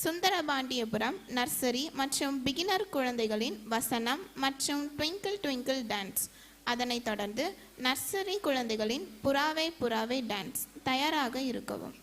Sundarapandiapuram nursery மற்றும் beginner குழந்தைகளின் வசனம் மற்றும் ட்விங்கிள் ட்விங்கிள் டான்ஸ். அதனைத் தொடர்ந்து நர்சரி குழந்தைகளின் புறாவை புறாவை டான்ஸ் தயாராக இருக்கவும்.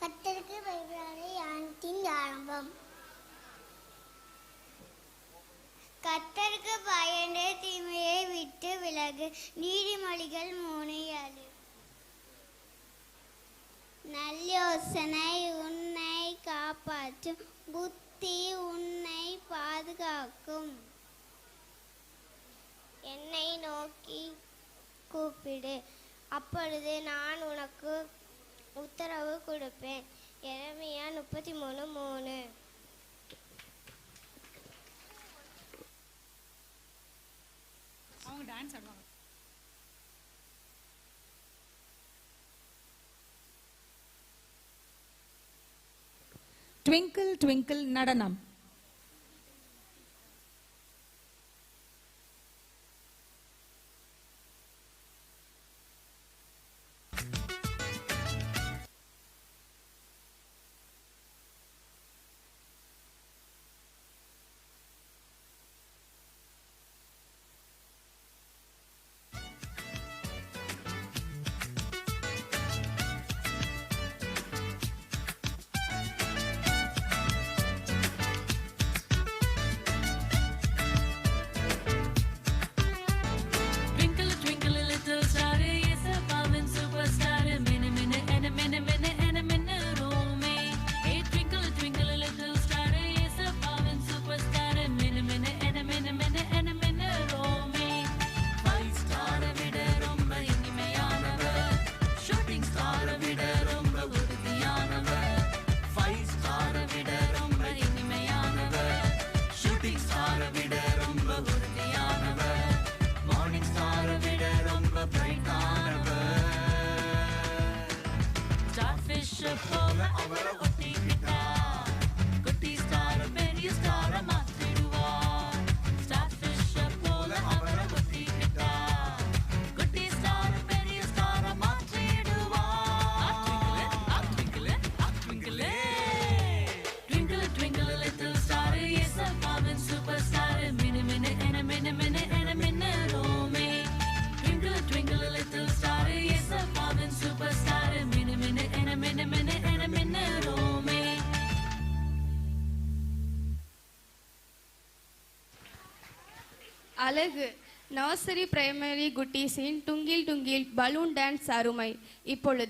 கத்தருக்கு பயப்படாத யானத்தின் ஆரம்பம். கத்தருக்கு பயந்து தீமையை விட்டு விலகு நீதிமொழிகள் மூணு அது நல்லோசனை உன்னை காப்பாற்றும் புத்தி உன்னை பாதுகாக்கும். என்னை நோக்கி கூப்பிடு அப்பொழுது நான் உனக்கு உத்தரவு கொடுப்பேன். எரமையா முப்பத்தி மூணு. மூணு அவங்க டான்ஸ் ஆடுவாங்க. ட்விங்கிள் ட்விங்கிள் நடனம். அழகு. நர்சரி பிரைமரி குட்டீஸின் டுங்கில் டுங்கில் பலூன் டான்ஸ் அருமை. இப்பொழுது